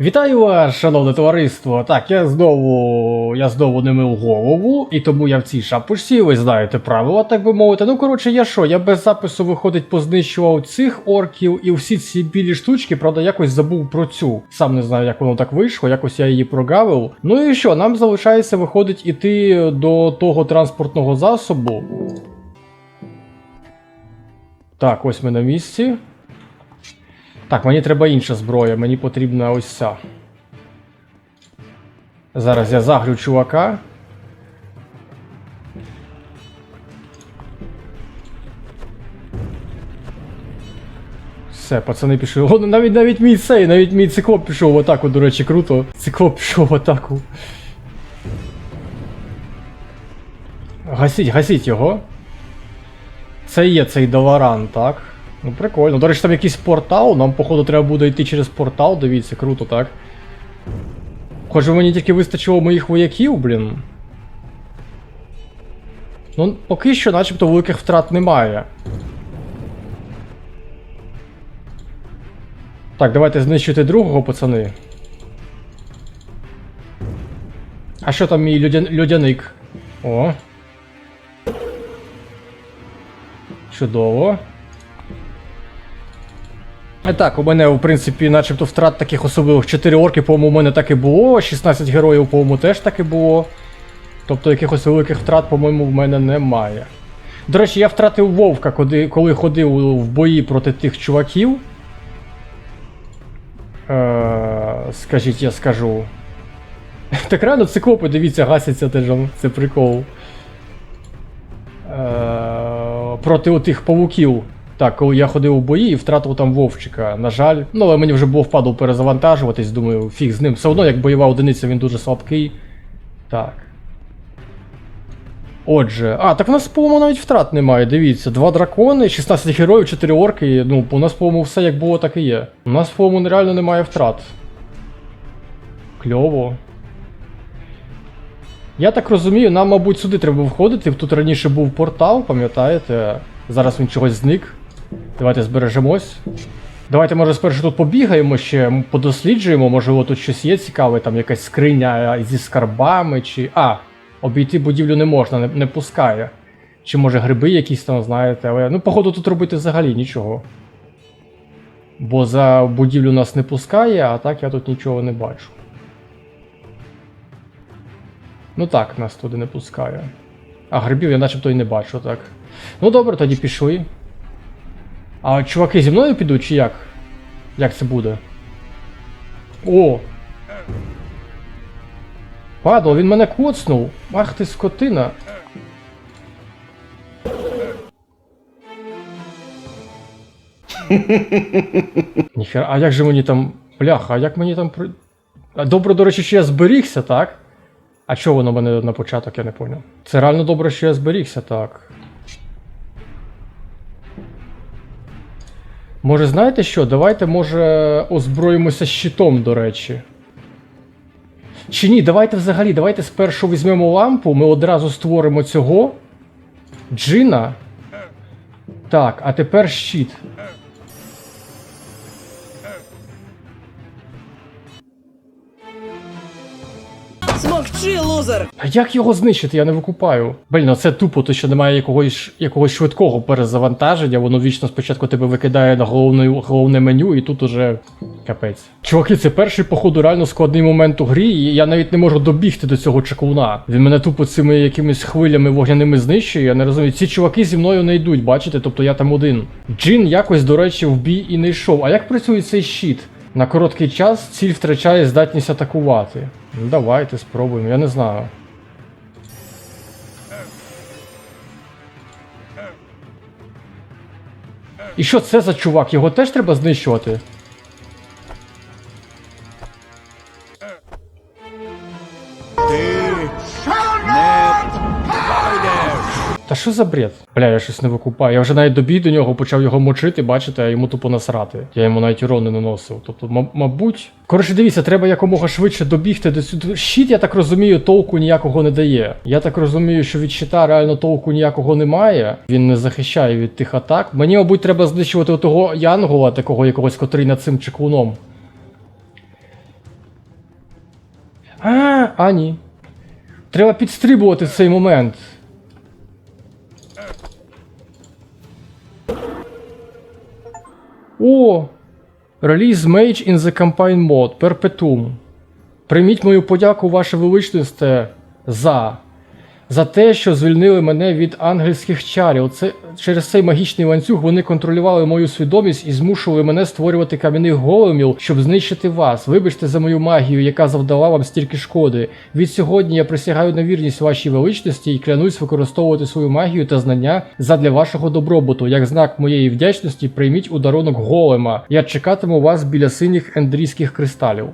Вітаю вас, шановне товариство. Так, я знову я знову не мив голову, і тому я в цій шапочці, ви знаєте правила, так би мовити. Ну коротше, я що, я без запису виходить познищував цих орків і всі ці білі штучки, правда, якось забув про цю. Сам не знаю, як воно так вийшло, якось я її прогавив. Ну і що, нам залишається виходить іти до того транспортного засобу. Так, ось ми на місці. Так, мені треба інша зброя, мені потрібна ось ця. Зараз я загрю чувака. Все, пацани пішли. О, навіть навіть мій цей, навіть мій циклоп пішов в атаку, до речі, круто. Циклоп пішов в атаку. Гасіть, гасіть його. Це є цей Доларан, так? Ну прикольно. До речі, там якийсь портал, нам, походу, треба буде йти через портал, дивіться, круто, так? Хоч мені тільки вистачило моїх вояків, блін. Ну, поки що, начебто, великих втрат немає. Так, давайте знищити другого, пацани. А що там мій людя... людяник? О. Чудово. І так, у мене, в принципі, начебто втрат таких особливих 4 орки, по-моєму, у мене так і було, 16 героїв, по-моєму, теж так і було. Тобто якихось великих втрат, по-моєму, в мене немає. До речі, я втратив Вовка, коли, ходив в бої проти тих чуваків. Е, скажіть, я скажу. Так реально циклопи, дивіться, гасяться теж, це прикол. Е, проти отих павуків. Так, коли я ходив у бої і втратив там Вовчика, на жаль. Ну, але мені вже було впадло перезавантажуватись, думаю, фіг з ним. Все одно, як бойова одиниця, він дуже слабкий. Так. Отже. А, так у нас, по-моєму, навіть втрат немає. Дивіться, два дракони, 16 героїв, 4 орки. Ну, у нас, по-моєму, все як було, так і є. У нас, по-моєму, реально немає втрат. Кльово. Я так розумію, нам, мабуть, сюди треба входити. Тут раніше був портал, пам'ятаєте? Зараз він чогось зник. Давайте збережемось. Давайте, може, спершу тут побігаємо ще, подосліджуємо, можливо, тут щось є цікаве, там якась скриня зі скарбами, чи. А, обійти будівлю не можна, не, не пускає. Чи може гриби якісь там, знаєте, але. Ну, походу, тут робити взагалі нічого. Бо за будівлю нас не пускає, а так я тут нічого не бачу. Ну так, нас туди не пускає. А грибів я начебто і не бачу, так. Ну добре, тоді пішли. А чуваки зі мною підуть чи як? Як це буде? О! Падло, він мене коцнув. Ах ти скотина. Ніхера, а як же мені там. Бляха, а як мені там при. Добре, до речі, що я зберігся, так? А чого воно мене на початок, я не поняв. Це реально добре, що я зберігся, так. Може, знаєте що? Давайте, може, озброїмося щитом, до речі. Чи ні, давайте взагалі, давайте спершу візьмемо лампу, ми одразу створимо цього. Джина. Так, а тепер щит. Змовчи, лузер! А як його знищити? Я не викупаю. Блін, ну це тупо, то що немає якогось, якогось швидкого перезавантаження, воно вічно спочатку тебе викидає на головне, головне меню, і тут уже капець. Чуваки, це перший, походу, реально складний момент у грі, і я навіть не можу добігти до цього чаклуна. Він мене тупо цими якимись хвилями вогняними знищує. Я не розумію. Ці чуваки зі мною не йдуть, бачите? Тобто я там один. Джин якось, до речі, в бій і не йшов. А як працює цей щит? На короткий час ціль втрачає здатність атакувати. Ну давайте спробуємо, я не знаю. І що це за чувак? Його теж треба знищувати? Та що за бред? Бля, я щось не викупаю. Я вже навіть добій до нього почав його мочити, бачите, а йому тупо насрати. Я йому навіть урон не наносив. Тобто, мабуть. Коротше, дивіться, треба якомога швидше добігти до сюди. Щит, я так розумію, толку ніякого не дає. Я так розумію, що від щита реально толку ніякого немає. Він не захищає від тих атак. Мені, мабуть, треба знищувати того Янгола, такого якогось, котрий над цим чеклуном. А, а ні. Треба підстрибувати в цей момент. О! Release Mage in the Campaign Mode Perpetuum. Прийміть мою подяку, ваше величність, за. За те, що звільнили мене від ангельських чарів. Це через цей магічний ланцюг вони контролювали мою свідомість і змушували мене створювати кам'яних големів, щоб знищити вас. Вибачте за мою магію, яка завдала вам стільки шкоди. Від сьогодні я присягаю на вірність вашій величності і клянусь використовувати свою магію та знання задля вашого добробуту. Як знак моєї вдячності, прийміть у дарунок голема. Я чекатиму вас біля синіх ендрійських кристалів.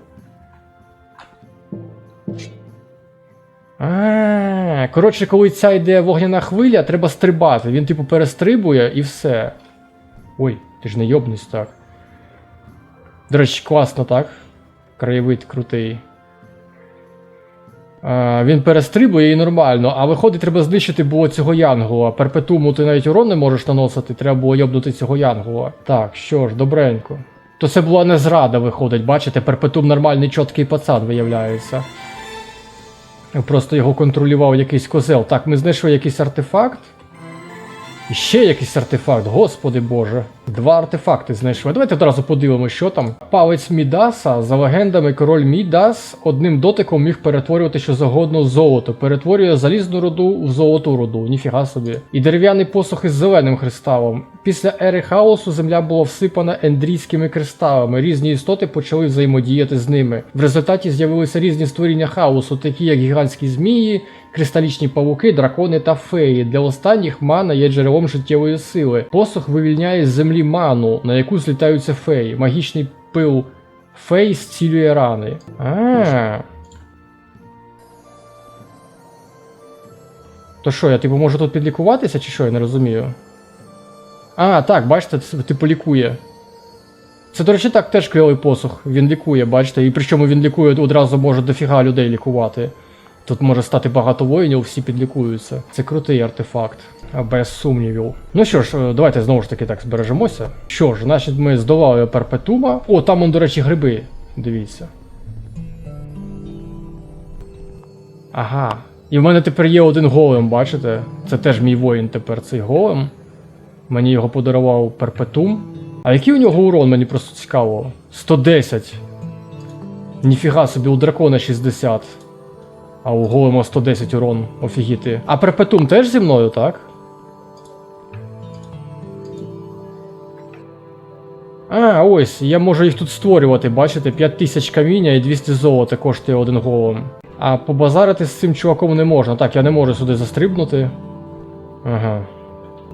А, коротше, коли ця йде вогняна хвиля, треба стрибати. Він, типу, перестрибує і все. Ой, ти ж не йобнись так. До речі, класно, так? Краєвид крутий. А, він перестрибує і нормально, а виходить, треба знищити було цього янгола. Перпетуму ти навіть урон не можеш наносити, треба було йобнути цього янгола. Так, що ж, добренько. То це була не зрада, виходить, бачите, перпетум нормальний чіткий пацан виявляється. Просто його контролював якийсь козел. Так, ми знайшли якийсь артефакт. І ще якийсь артефакт, господи боже. Два артефакти знайшли. Давайте одразу подивимося, що там. Палець Мідаса, за легендами, король Мідас одним дотиком міг перетворювати що завгодно в золото. Перетворює залізну руду в золоту руду, ніфіга собі. І дерев'яний посох із зеленим кристалом. Після ери хаосу земля була всипана ендрійськими кристалами. Різні істоти почали взаємодіяти з ними. В результаті з'явилися різні створіння хаосу, такі як гігантські змії, кристалічні павуки, дракони та феї. Для останніх мана є джерелом життєвої сили. Посох вивільняє з землі ману, на яку злітаються феї. Магічний пил фей зцілює рани. А. То що, я типу можу тут підлікуватися, чи що, я не розумію. А, так, бачите, це, типу лікує. Це, до речі, так теж кльовий посух. Він лікує, бачите, і причому він лікує одразу може дофіга людей лікувати. Тут може стати багато воїнів, всі підлікуються. Це крутий артефакт, без сумнівів. Ну що ж, е, давайте знову ж таки так збережемося. Що ж, значить, ми здолали перпетума. О, там, он, до речі, гриби. Дивіться. Ага. І в мене тепер є один голем, бачите? Це теж мій воїн тепер цей голем. Мені його подарував перпетум. А який у нього урон, мені просто цікаво. 110. Ніфіга собі, у дракона 60. А у голема 110 урон, офігіти. А перпетум теж зі мною, так? А, ось, я можу їх тут створювати, бачите, 5000 каміння і 200 золота коштує один голем. А побазарити з цим чуваком не можна. Так, я не можу сюди застрибнути. Ага.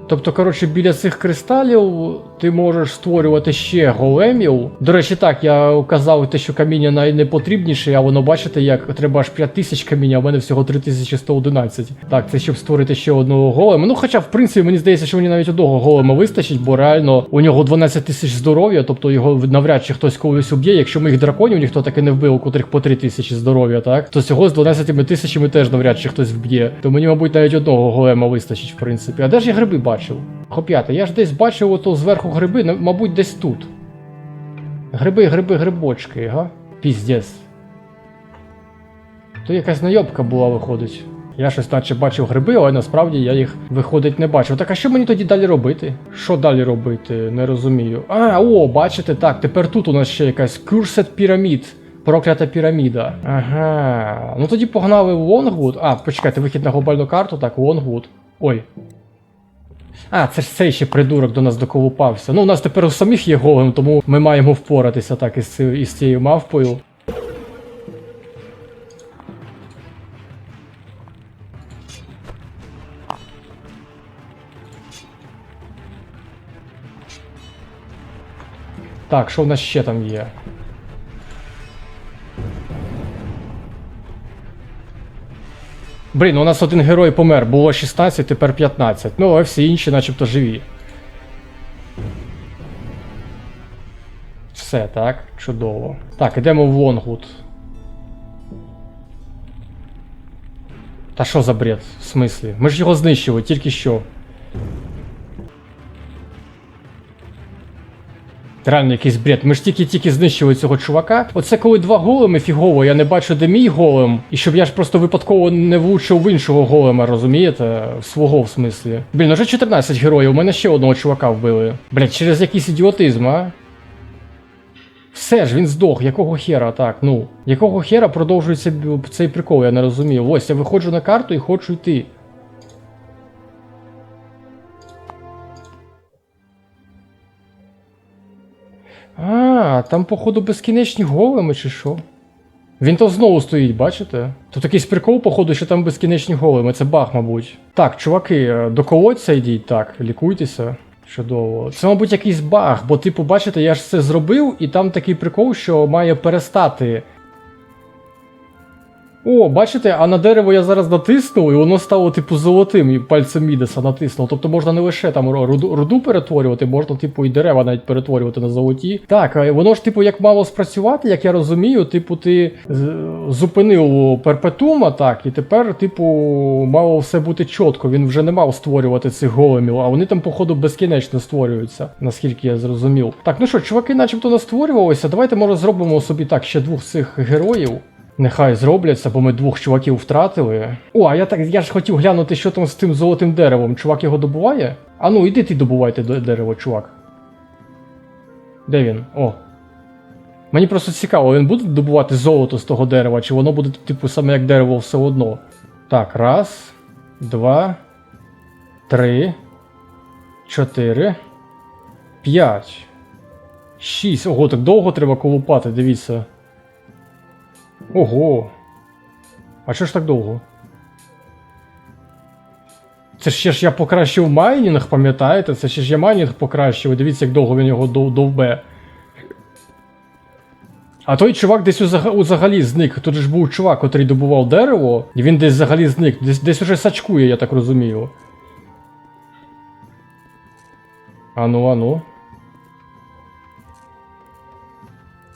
Тобто, коротше, біля цих кристалів ти можеш створювати ще големів. До речі, так, я казав те, що каміння найнепотрібніше, а воно бачите, як треба аж 5000 каміння, а в мене всього 3111. Так, це щоб створити ще одного голема. Ну, хоча, в принципі, мені здається, що мені навіть одного голема вистачить, бо реально у нього 12 тисяч здоров'я, тобто його навряд чи хтось когось уб'є. Якщо моїх драконів ніхто таки не вбив, у котрих по 3 тисячі здоров'я, так? То цього з 12 тисячами теж навряд чи хтось вб'є. То мені, мабуть, навіть одного голема вистачить, в принципі. А де ж я гриби бачив? Хоп'ята, я ж десь бачив ото зверху гриби, мабуть, десь тут. Гриби, гриби, грибочки, га? Піздець. То якась найобка була, виходить. Я щось наче бачив гриби, але насправді я їх, виходить, не бачив. Так а що мені тоді далі робити? Що далі робити? Не розумію. А, о, бачите, так, тепер тут у нас ще якась Cursed Pyramid. Проклята піраміда. Ага. Ну тоді погнали в Лонгвуд. А, почекайте, вихід на глобальну карту, так, Лонгвуд. Ой, а, це ж цей ще придурок до нас доколупався. Ну, у нас тепер у самих є голем, тому ми маємо впоратися так із, із цією мавпою. Так, що в нас ще там є? Блін, у нас один герой помер, було 16, тепер 15. Ну, а всі інші начебто живі. Все, так, чудово. Так, ідемо в Лонгвуд. Та що за бред? В смислі? Ми ж його знищили, тільки що. Реально якийсь бред. Ми ж тільки-тільки знищили цього чувака. Оце коли два големи фігово, я не бачу, де мій голем. І щоб я ж просто випадково не влучив в іншого голема, розумієте? Свого в смислі. Блін, уже 14 героїв, у мене ще одного чувака вбили. Блять, через якийсь ідіотизм, а? Все ж, він здох, якого хера, так, ну. Якого хера продовжується цей прикол, я не розумію. Ось я виходжу на карту і хочу йти. А, там, походу, безкінечні големи, чи що? Він то знову стоїть, бачите? Тут якийсь прикол, походу, що там безкінечні големи, це баг, мабуть. Так, чуваки, е, до колодця йдіть, так, лікуйтеся. Чудово. Це, мабуть, якийсь баг, бо, типу, бачите, я ж це зробив, і там такий прикол, що має перестати. О, бачите, а на дерево я зараз натиснув, і воно стало, типу, золотим, і пальцем Мідеса натиснув. Тобто можна не лише там руду, руду перетворювати, можна, типу, і дерева навіть перетворювати на золоті. Так, воно ж, типу, як мало спрацювати, як я розумію, типу, ти зупинив перпетума, так, і тепер, типу, мало все бути чітко. Він вже не мав створювати цих големів, а вони там, походу, безкінечно створюються, наскільки я зрозумів. Так, ну що, чуваки, начебто не створювалися. Давайте, може, зробимо собі так ще двох цих героїв. Нехай зробляться, бо ми двох чуваків втратили. О, а я так я ж хотів глянути, що там з тим золотим деревом. Чувак його добуває? А ну, іди ти добувайте дерево, чувак. Де він? О. Мені просто цікаво, він буде добувати золото з того дерева, чи воно буде, типу, саме як дерево все одно. Так, раз, два, три, чотири, п'ять. Шість. Ого, так довго треба колупати, дивіться. Ого. А що ж так довго? Це ще ж я покращив майнінг, пам'ятаєте? Це ще ж я майнінг покращив, дивіться, як довго він його довбе. А той чувак десь узагалі зник. Тут ж був чувак, котрий добував дерево, і він десь взагалі зник. Десь, десь уже сачкує, я так розумію. Ану, ану.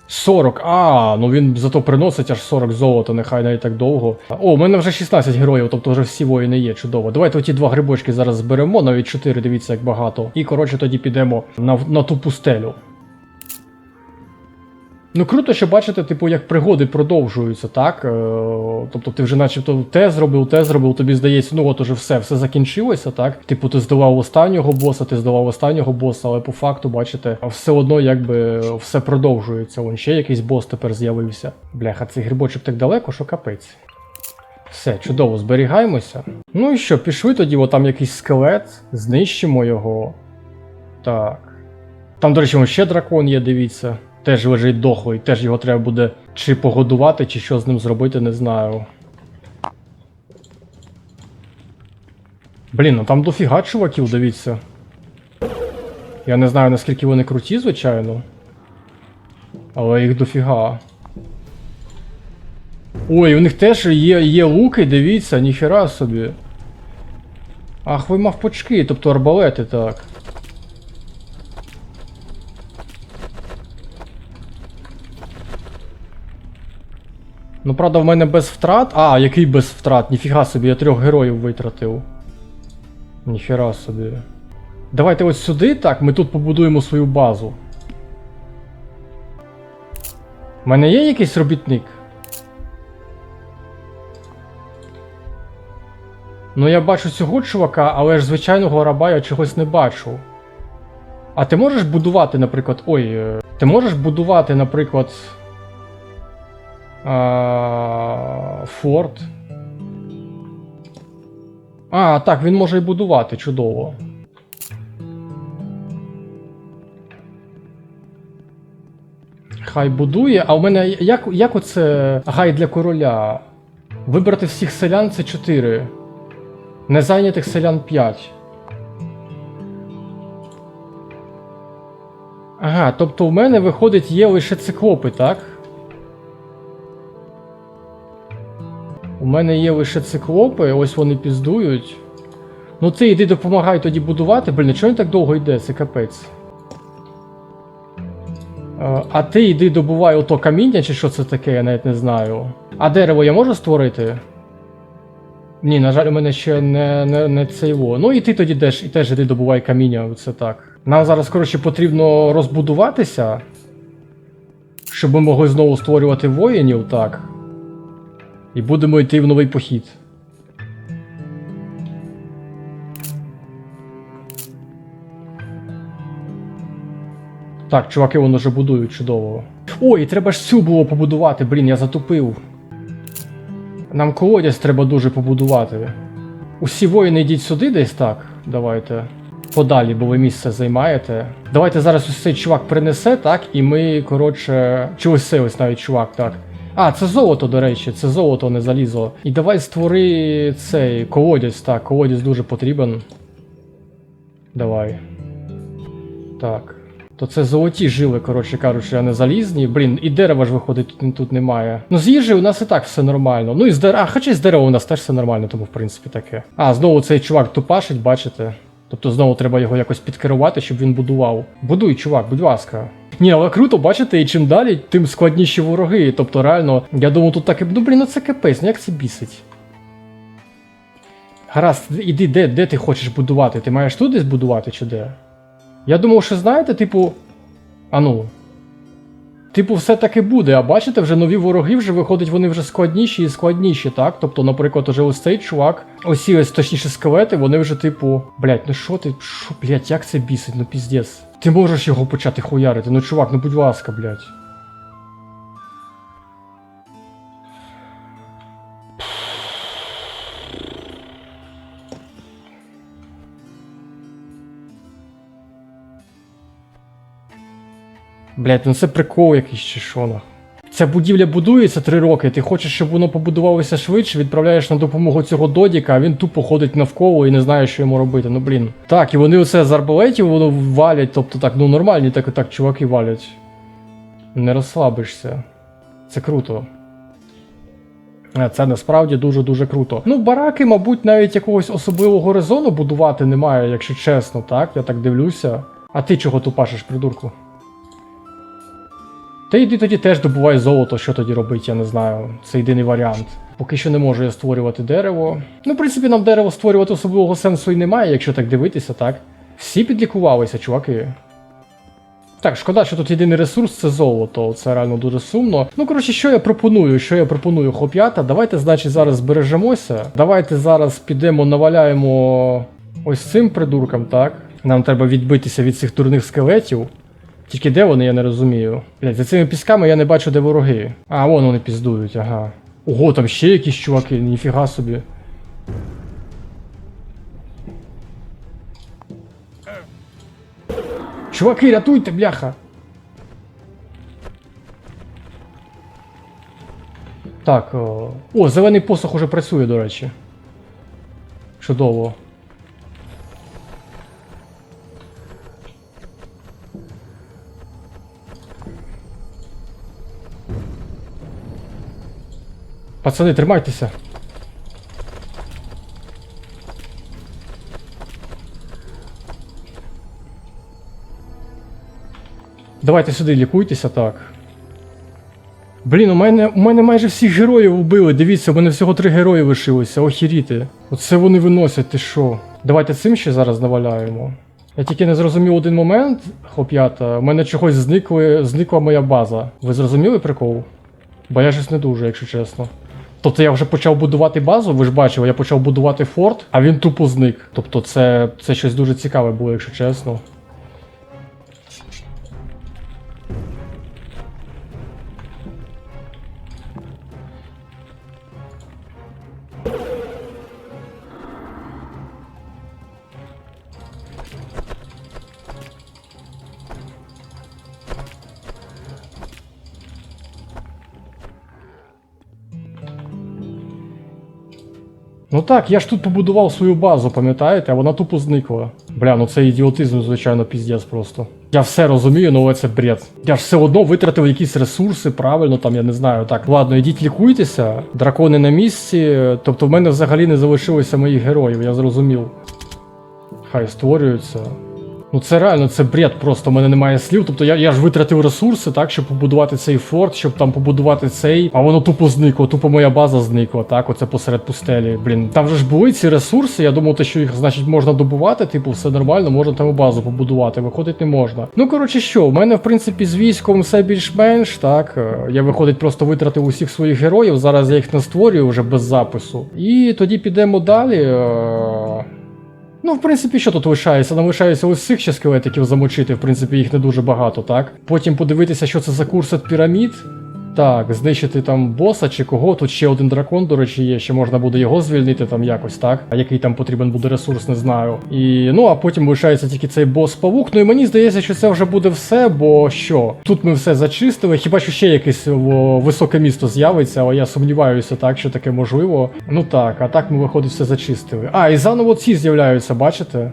40. А, ну він зато приносить аж 40 золота, нехай навіть так довго. О, у мене вже 16 героїв, тобто вже всі воїни є, чудово. Давайте оті два грибочки зараз зберемо, навіть 4, дивіться, як багато. І коротше тоді підемо на, на ту пустелю. Ну круто, що бачите, типу, як пригоди продовжуються, так? Е, тобто ти вже начебто те зробив, те зробив, тобі здається, ну от уже все, все закінчилося, так? Типу, ти здолав останнього боса, ти здолав останнього боса, але по факту, бачите, все одно якби все продовжується. Вон ще якийсь бос тепер з'явився. Бляха, цей грибочок так далеко, що капець. Все, чудово, зберігаємося. Ну і що, пішли тоді, от там якийсь скелет, знищимо його. Так. Там, до речі, ще дракон є, дивіться. Теж лежить дохлий, теж його треба буде чи погодувати, чи що з ним зробити, не знаю. Блін, ну там дофіга чуваків, дивіться. Я не знаю, наскільки вони круті, звичайно. Але їх дофіга. Ой, у них теж є, є луки, дивіться, ніхера собі. Ах, ви мавпочки, тобто арбалети, так. Ну, правда, в мене без втрат. А, який без втрат? Ніфіга собі, я трьох героїв витратив. Ніфіга собі. Давайте ось сюди, так, ми тут побудуємо свою базу. У мене є якийсь робітник? Ну, я бачу цього чувака, але ж звичайного раба я чогось не бачу. А ти можеш будувати, наприклад. Ой, е, ти можеш будувати, наприклад. Форт. А, так, він може і будувати, чудово. Хай будує, а у мене як, як оце гай для короля? Вибрати всіх селян це 4. Незайнятих селян 5. Ага, тобто у мене виходить є лише циклопи, так? Мене є лише циклопи, ось вони піздують. Ну ти йди допомагай тоді будувати. Блін, чого він так довго йде, це капець. Е, А ти йди добувай ото каміння, чи що це таке, я навіть не знаю. А дерево я можу створити? Ні, на жаль, у мене ще не, не, не цей во. Ну і ти тоді теж, і теж іди добувай каміння, це так. Нам зараз, коротше, потрібно розбудуватися, щоб ми могли знову створювати воїнів, так. І будемо йти в новий похід. Так, чуваки, воно вже будують чудово. Ой, треба ж цю було побудувати, блін, я затупив. Нам колодязь треба дуже побудувати. Усі воїни йдіть сюди десь так. Давайте. Подалі, бо ви місце займаєте. Давайте зараз ось цей чувак принесе, так, і ми, коротше. Чи ось цей ось навіть чувак, так. А, це золото, до речі, це золото, не залізо. І давай створи цей колодязь, так, колодязь дуже потрібен. Давай. Так. То це золоті жили, коротше кажучи, а не залізні. Блін, і дерева ж виходить тут, тут немає. Ну з їжею у нас і так все нормально. Ну і з дерева. А, хоча і з дерева у нас теж все нормально, тому в принципі таке. А, знову цей чувак тупашить, бачите? Тобто знову треба його якось підкерувати, щоб він будував. Будуй, чувак, будь ласка. Ні, але круто, бачите, і чим далі, тим складніші вороги. Тобто, реально, я думав, тут так. Ну блін, ну це капець, ну як це бісить. Гаразд, іди, де, де ти хочеш будувати? Ти маєш тут десь будувати чи де? Я думав, що знаєте, типу. А ну. Типу, все таки буде, а бачите, вже нові вороги вже виходять, вони вже складніші і складніші, так? Тобто, наприклад, уже ось цей чувак, ось ось точніше скелети, вони вже, типу, блять, ну що ти, що, блять, як це бісить, ну піздець. Ти можеш його почати хуярити, ну чувак, ну будь ласка, блядь. Блять, ну це прикол якийсь чи що нах. Ця будівля будується три роки, ти хочеш, щоб воно побудувалося швидше, відправляєш на допомогу цього додіка, а він тупо ходить навколо і не знає, що йому робити. Ну блін. Так, і вони оце з арбалетів воно валять, тобто так, ну нормальні так так чуваки валять. Не розслабишся. Це круто. Це насправді дуже-дуже круто. Ну, бараки, мабуть, навіть якогось особливого резону будувати немає, якщо чесно, так? Я так дивлюся. А ти чого тупашиш, придурку? Та йди тоді теж добувай золото, що тоді робить, я не знаю. Це єдиний варіант. Поки що не можу я створювати дерево. Ну, в принципі, нам дерево створювати особливого сенсу і немає, якщо так дивитися, так? Всі підлікувалися, чуваки. Так, шкода, що тут єдиний ресурс це золото. Це реально дуже сумно. Ну, коротше, що я пропоную? Що я пропоную, хлоп'ята? Давайте, значить, зараз збережемося. Давайте зараз підемо, наваляємо ось цим придуркам, так? Нам треба відбитися від цих дурних скелетів. Тільки де вони, я не розумію. Блять, за цими пісками я не бачу, де вороги. А, вон вони піздують, ага. Ого, там ще якісь чуваки, ніфіга собі. Чуваки, рятуйте, бляха! Так, о, зелений посох уже працює, до речі. Чудово. Пацани, тримайтеся. Давайте сюди лікуйтеся, так. Блін, у мене, у мене майже всіх героїв вбили. Дивіться, у мене всього три герої лишилося, охіріти. Оце вони виносять, ти що? Давайте цим ще зараз наваляємо. Я тільки не зрозумів один момент, хлоп'ята. У мене чогось зникли, зникла моя база. Ви зрозуміли прикол? Бо я щось не дуже, якщо чесно. Тобто я вже почав будувати базу, ви ж бачили, я почав будувати форт, а він тупо зник. Тобто це, це щось дуже цікаве було, якщо чесно. Ну так, я ж тут побудував свою базу, пам'ятаєте, а вона тупо зникла. Бля, ну це ідіотизм, звичайно, піздець просто. Я все розумію, ну але це бред. Я ж все одно витратив якісь ресурси, правильно, там я не знаю. Так, ладно, ідіть лікуйтеся, дракони на місці. Тобто в мене взагалі не залишилося моїх героїв, я зрозумів. Хай створюються. Ну це реально, це бред просто, у мене немає слів. Тобто я, я ж витратив ресурси, так, щоб побудувати цей форт, щоб там побудувати цей, а воно тупо зникло, тупо моя база зникла, так, оце посеред пустелі. Блін, там же ж були ці ресурси, я думав, те, що їх, значить, можна добувати, типу, все нормально, можна там базу побудувати, виходить не можна. Ну, коротше, що, у мене, в принципі, з військом все більш-менш, так. е, Я виходить, просто витратив усіх своїх героїв, зараз я їх не створюю вже без запису. І тоді підемо далі. Ну, в принципі, що тут лишається? Нам лишається ось цих ще скелетиків замочити, в принципі, їх не дуже багато, так? Потім подивитися, що це за курс від пірамід. Так, знищити там боса чи кого. Тут ще один дракон, до речі, є, ще можна буде його звільнити там якось, так? А який там потрібен буде ресурс, не знаю. І ну а потім лишається тільки цей бос-павук. Ну і мені здається, що це вже буде все, бо що? Тут ми все зачистили, хіба що ще якесь о, високе місто з'явиться, але я сумніваюся, так, що таке можливо. Ну так, а так ми виходить все зачистили. А, і заново ці з'являються, бачите?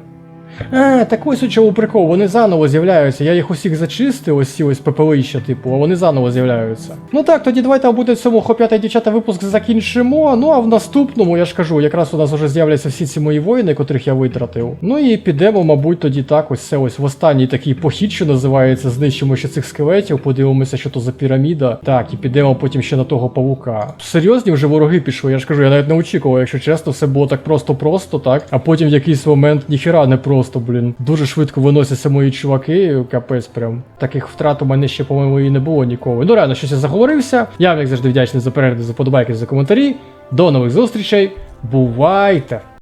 А, так ось у чому прикол, вони заново з'являються. Я їх усіх зачистив, ось ці ось пепелища, типу, а вони заново з'являються. Ну так, тоді давайте буде цьому хоп'ята дівчата випуск закінчимо. Ну а в наступному, я ж кажу, якраз у нас вже з'являться всі ці мої воїни, котрих я витратив. Ну і підемо, мабуть, тоді так, ось це ось в останній такий похід, що називається, знищимо ще цих скелетів, подивимося, що то за піраміда. Так, і підемо потім ще на того павука. Серйозні вже вороги пішли, я ж кажу, я навіть не очікував, якщо чесно, все було так просто-просто, так. А потім в якийсь момент ніхіра не просто, блін. Дуже швидко виносяться мої чуваки, капець прям. Таких втрат у мене ще, по-моєму, і не було ніколи. Ну реально, щось я заговорився. Я вам, як завжди, вдячний за перегляд, за подобайки, за коментарі. До нових зустрічей. Бувайте!